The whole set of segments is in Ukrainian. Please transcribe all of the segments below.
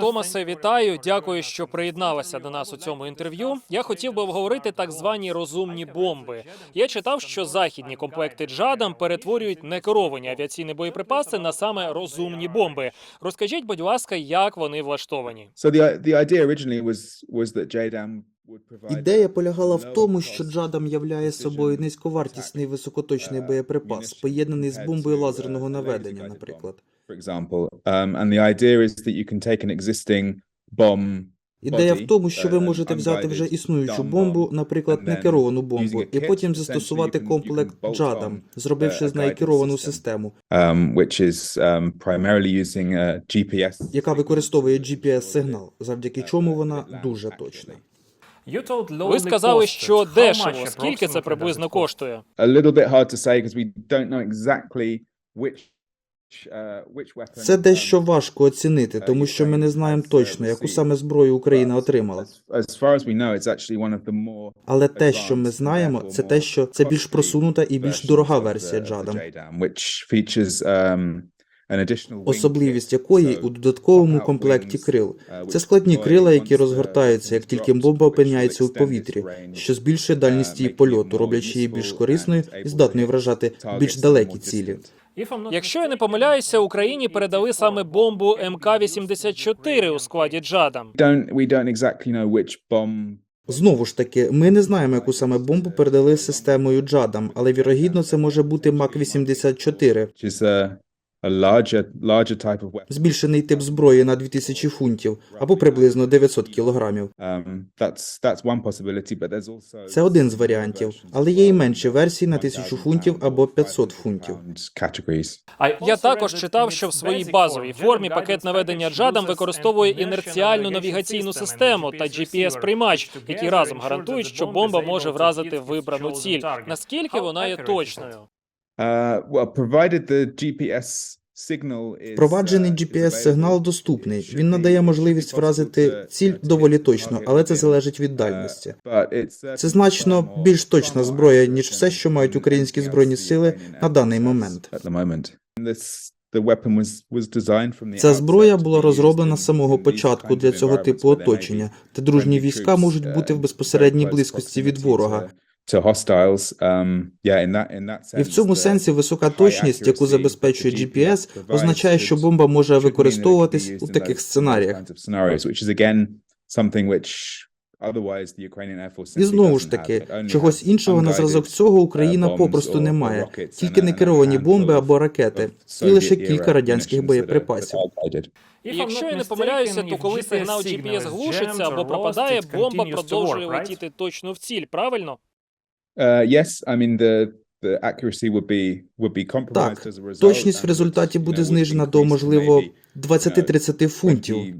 Томасе, вітаю. Дякую, що приєдналася до нас у цьому інтерв'ю. Я хотів би обговорити так звані розумні бомби. Я читав, що західні комплекти Джадам перетворюють некеровані авіаційні боєприпаси на саме розумні бомби. Розкажіть, будь ласка, як вони влаштовані? Ідея полягала в тому, що Джадам являє собою низьковартісний високоточний боєприпас, поєднаний з бомбою лазерного наведення, наприклад. For example. Um, and the idea is that you can take an existing bomb Ідея в тому, що ви uh, можете взяти вже існуючу бомбу, наприклад, некеровану бомбу, і потім застосувати комплект Джадам, on, зробивши uh, з a неї керовану систему, um, which um, a GPS. яка використовує GPS-сигнал, завдяки чому вона дуже точна. Ви сказали, що дешево. Скільки це приблизно коштує? Це дещо um, важко оцінити, тому що ми не знаємо точно, яку саме зброю Україна отримала. Але те, що ми знаємо, це те, що це більш просунута і більш дорога версія Джадам. um, особливість якої у додатковому комплекті крил. uh, Це складні крила, які розгортаються, як тільки бомба опиняється у повітрі, що збільшує дальність її uh, польоту, роблячи її більш корисною і здатною вражати більш далекі цілі. Якщо я не помиляюся, Україні передали саме бомбу МК 84 у складі Джада. Знову ж таки, ми не знаємо, яку саме бомбу передали системою Джадам, але вірогідно це може бути Мак 84 збільшений тип зброї на 2000 фунтів або приблизно 900 кілограмів. Um, that's that's one possibility, but there's also Це один з варіантів, але є і менші версії на 1000 фунтів або 500 фунтів. Я також читав, що в своїй базовій формі пакет наведення Джадам використовує інерціальну навігаційну систему та GPS-приймач, які разом гарантують, що бомба може вразити вибрану ціль. Наскільки вона є точною? Uh, GPS Впроваджений uh, GPS-сигнал available, доступний. Він надає можливість вразити ціль доволі точно, але це залежить від uh, дальності. Це значно більш точна зброя, ніж все, що мають українські збройні сили на даний момент. Ця зброя була розроблена з самого початку для цього типу оточення, де дружні війська можуть uh, бути в безпосередній близькості від ворога. To- to hostiles. Um, yeah, in that in that sense. І в цьому сенсі висока точність, яку забезпечує that GPS, означає, що бомба може використовуватись у таких сценаріях. kinds of scenarios, which is again something which otherwise the Ukrainian Air Force І знову ж таки, have. It only чогось іншого на зразок цього uh, Україна попросту не має, тільки не керовані бомби або ракети, і лише кілька радянських боєприпасів. І якщо я не помиляюся, то коли сигнал GPS глушиться або пропадає, бомба продовжує летіти точно в ціль, правильно? Uh, yes, I mean the the accuracy would be would be compromised Так, as a result. точність в результаті буде знижена до, можливо, maybe 20-30 фунтів. 20,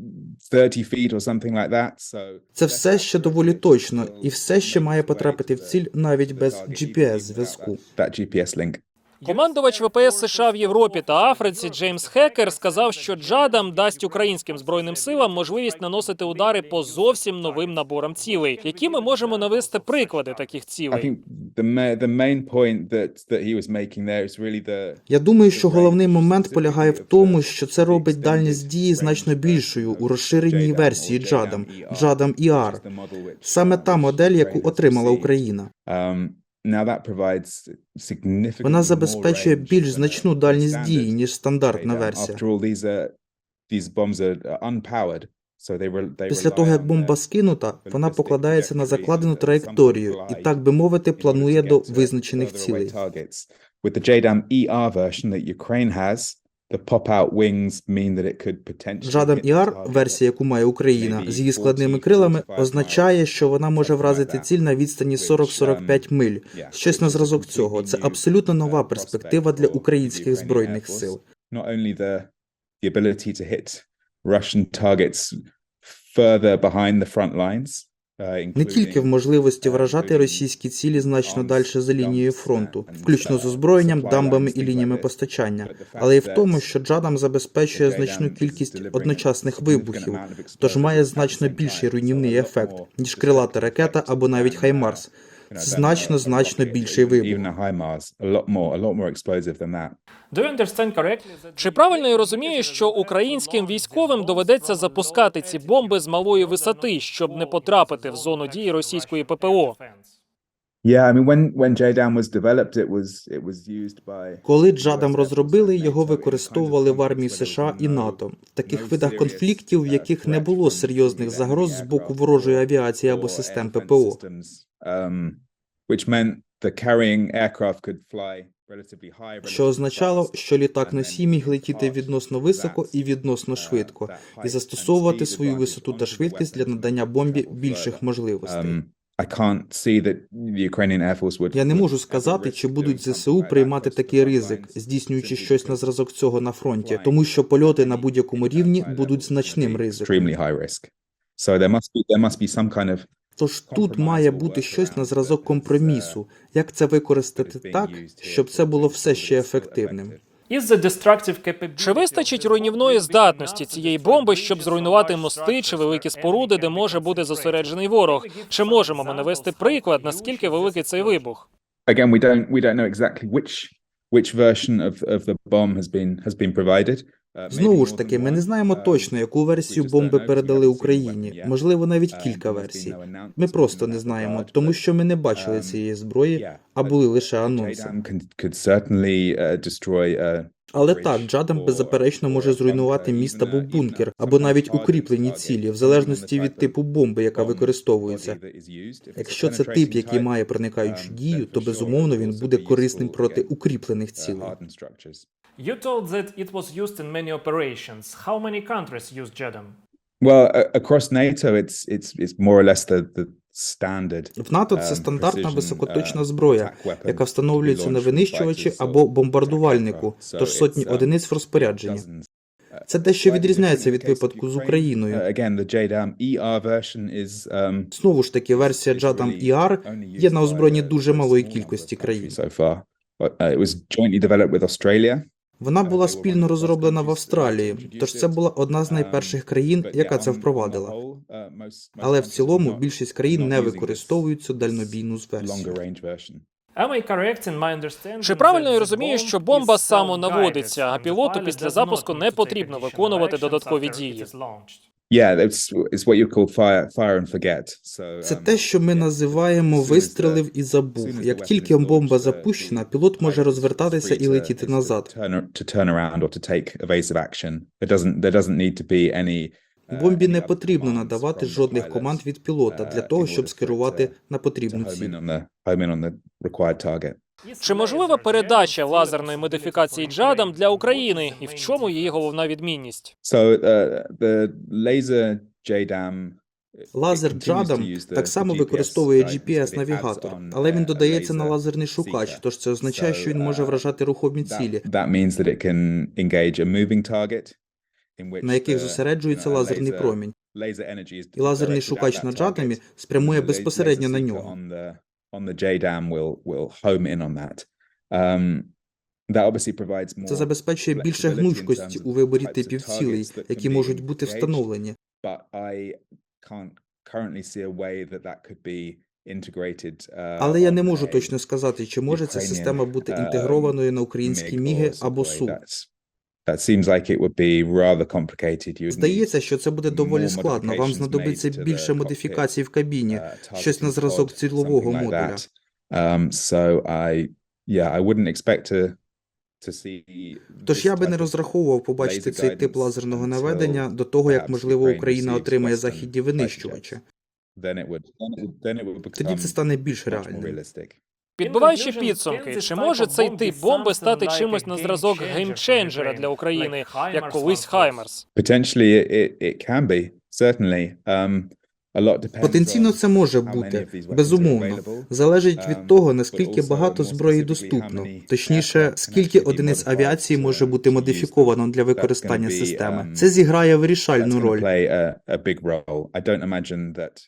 30 feet or something like that. So Це все ще доволі точно, і все ще має потрапити в ціль навіть без GPS-зв'язку. That GPS link. Командувач ВПС США в Європі та Африці Джеймс Хекер сказав, що Джадам дасть українським збройним силам можливість наносити удари по зовсім новим наборам цілей. Які ми можемо навести приклади таких цілей? Я думаю, що головний момент полягає в тому, що це робить дальність дії значно більшою у розширеній версії Джадам, Джадам ER. Саме та модель, яку отримала Україна. Вона забезпечує більш значну дальність дії, ніж стандартна версія. Після того, як бомба скинута, вона покладається на закладену траєкторію і, так би мовити, планує до визначених цілей. ER Жадам ER, target версія, яку має Україна, з її складними крилами, означає, що вона може вразити ціль на відстані 40-45 миль. Щось на зразок цього. Це абсолютно нова перспектива для українських збройних сил. Russian targets further behind the front lines, uh, Не тільки в можливості вражати російські цілі значно далі за лінією фронту, включно з озброєнням, дамбами і лініями постачання, але й в тому, що Джадам забезпечує значну кількість одночасних вибухів, тож має значно більший руйнівний ефект, ніж крилата ракета або навіть Хаймарс. Значно, значно більший вибух. Чи правильно я розумію, що українським військовим доведеться запускати ці бомби з малої висоти, щоб не потрапити в зону дії російської ППО? Коли Джадам розробили, його використовували в армії США і НАТО в таких видах конфліктів, в яких не було серйозних загроз з боку ворожої авіації або систем ППО. um, which meant the carrying aircraft could fly Що означало, що літак носій міг летіти відносно високо і відносно uh, швидко, і застосовувати свою висоту та швидкість для надання бомбі більших можливостей. Я не можу сказати, чи будуть ЗСУ приймати такий ризик, здійснюючи щось на зразок цього на фронті, тому що польоти на будь-якому рівні будуть значним ризиком. Тож тут має бути щось на зразок компромісу, як це використати так, щоб це було все ще ефективним. Чи вистачить руйнівної здатності цієї бомби, щоб зруйнувати мости чи великі споруди, де може бути зосереджений ворог? Чи можемо ми навести приклад, наскільки великий цей вибух? again we don't we don't know exactly which which version of of the bomb has been has been provided. Maybe Знову ж таки, ми не знаємо Um, точно, яку версію бомби передали Україні. Можливо, навіть Um, кілька версій. Ми просто не знаємо, тому що ми не бачили цієї зброї, а були лише анонси. Але так, Джадам беззаперечно може зруйнувати міст або бункер, або навіть укріплені цілі, в залежності від типу бомби, яка використовується. Якщо це тип, який має проникаючу um, дію, то безумовно він буде корисним проти укріплених цілей. You told that it was used in many operations. How many countries use JEDAM? Well, across NATO, it's it's it's more or less the the standard. В НАТО це um, стандартна високоточна uh, зброя, яка встановлюється на винищувачі або бомбардувальнику, тож сотні uh, одиниць в розпорядженні. Uh, Це дещо slightly відрізняється від випадку з. Україною. Uh, Again, the JDAM ER version is um, Знову ж таки, версія really ER є на озброєнні дуже малої кількості країн. uh, It was jointly developed with Australia. Вона була one спільно розроблена в Австралії, тож це була одна з Um, найперших країн, яка це впровадила. Але в цілому більшість країн не використовують цю дальнобійну версію. Range version. Am I correct in my understanding Чи правильно я that the розумію, bomb що бомба is самонаводиться, а self-guided, and the пілоту після does запуску not не need to take потрібно additional виконувати uh, додаткові дії? дії? Yeah, it's it's what you call fire fire and forget. So Це um, те, що ми називаємо вистрелив і забув. Як тільки бомба uh, запущена, пілот може розвертатися і летіти назад. Uh, Бомбі не потрібно надавати жодних команд від пілота uh, для того, щоб скерувати на потрібну ціль. Чи можлива передача лазерної модифікації Джадам для України, і в чому її головна відмінність? So uh, the laser JDAM Лазер Джадам так само використовує guidance, GPS-навігатор, але він uh, додається на лазерний шукач, тож це означає, що він може uh, вражати рухомі цілі, на яких зосереджується лазерний промінь. І лазерний шукач на and спрямує безпосередньо на нього. Um, Це забезпечує більше гнучкості у виборі типів цілей, які можуть бути встановлені. Uh, Але я не можу точно сказати, чи може ця система бути um, інтегрованою на українські міги або Sukhoi. Су. That seems like it would be rather complicated. Здається, що це буде доволі складно. Вам знадобиться більше модифікацій в кабіні, uh, щось на зразок like модуля. Um, so I, yeah, I wouldn't expect to to see. Тож я би не розраховував побачити цей тип лазерного наведення до того, як можливо Україна отримає західні винищувачі. Тоді це стане більш реальним. Підбиваючи підсумки, чи може цей тип бомби стати чимось на зразок геймченджера для України, як колись Хаймерс? Certainly. Um, Потенційно це може бути, безумовно. Залежить Um, від того, наскільки багато зброї доступно, точніше, скільки одиниць авіації може бути модифіковано для використання системи. um, Це зіграє вирішальну роль.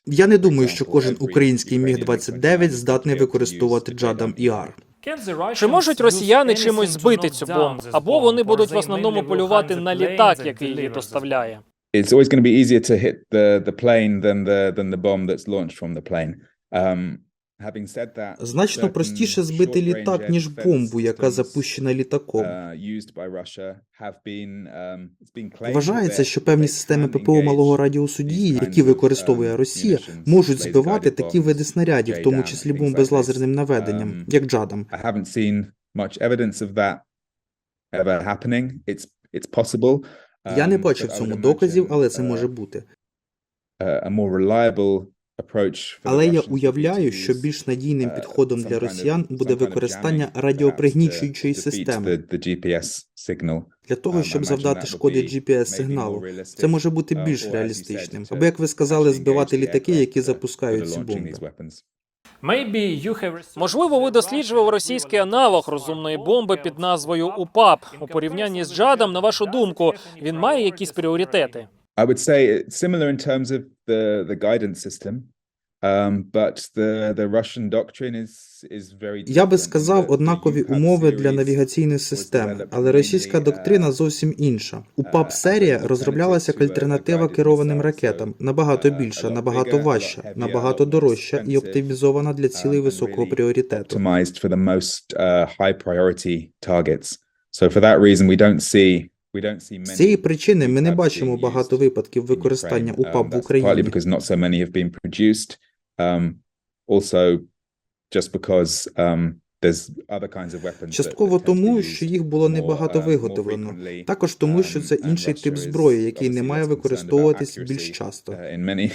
Я не думаю, що кожен український Міг-29 MiG-29 здатний використовувати Джадам ER. Чи можуть росіяни чимось збити цю бомбу? Або вони будуть в основному полювати на літак, який її доставляє? It's always going to be easier to hit the the plane than the than the bomb that's launched from the plane. Um, Having said that, Значно простіше збити літак, ніж бомбу, яка запущена літаком. uh, um, Вважається, що певні системи ППО малого радіусу дії, які використовує um, Росія, можуть збивати такі види снарядів, в тому числі бомби з лазерним наведенням, Um, як Джадам. I haven't seen much evidence of that ever happening. It's it's possible. Я не um, бачив but I цьому доказів, але це uh, може бути. Але я уявляю, що більш надійним uh, підходом для росіян буде використання радіопригнічуючої системи GPS для того, Um, щоб завдати шкоди more realistic, Це може бути uh, більш реалістичним. Або, як ви сказали, збивати літаки, які запускають ці бомби. Можливо, ви досліджував російський аналог розумної бомби під назвою УПАП. У порівнянні з Джадом, на вашу думку, він має якісь пріоритети? I would say similar in terms of the the guidance system, um. Я би сказав, однакові умови для series навігаційної системи, але російська доктрина зовсім інша. упап серія розроблялася як альтернатива керованим ракетам, набагато більша, набагато важча, набагато дорожча і оптимізована для цілей високого пріоритету. uh. So for that reason, we don't see. З цієї причини ми не бачимо багато випадків використання. УПАП Um, в Україні. Um, um, Частково тому, що їх було небагато uh, виготовлено. Також тому, що це Um, інший тип зброї, який не має використовуватись більш часто. uh, in many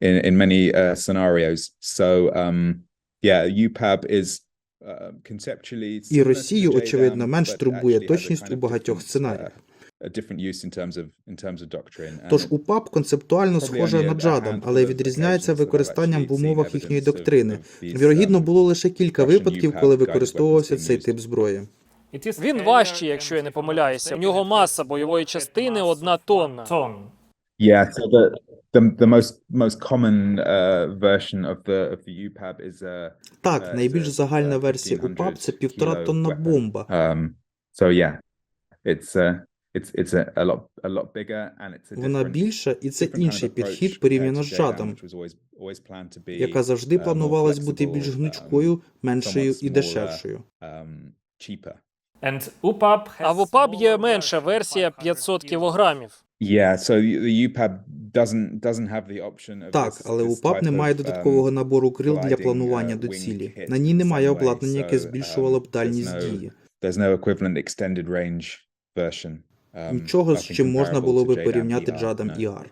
in, in many uh, scenarios. So um, yeah, UPAB is uh, conceptually І Росію, очевидно, менш турбує точність у багатьох сценаріях. Uh, a different use in terms of in terms of doctrine. Тож УПАП концептуально схожа на Джадам, але відрізняється використанням в умовах їхньої доктрини. Вірогідно, um, було лише кілька випадків, коли використовувався цей тип зброї. Він важчий, якщо я не помиляюся. У нього маса бойової частини одна тонна. Yeah, so the the, the most most common uh, version of the of the UPAB is a Так, Uh, найбільш загальна версія 1500 УПАП це півтора тонна бомба. um so yeah it's uh it's it's a, a lot a lot bigger and it's a Вона different, більша, і це інший підхід порівняно з JDAM, Джадом, which was always always planned to be яка завжди uh, планувалась бути більш um, гнучкою, меншою і smaller. дешевшою. um А в УПАП є менша версія 500 кілограмів. yeah so the the UPAB doesn't doesn't have the option of Так, this, але УПАП не має of, додаткового um, набору крил для планування uh, до wing цілі. На ній немає обладнання, яке збільшувало б um, дальність there's no- дії. Um, Нічого, з чим можна було би порівняти ER, Джадам no. і Ар.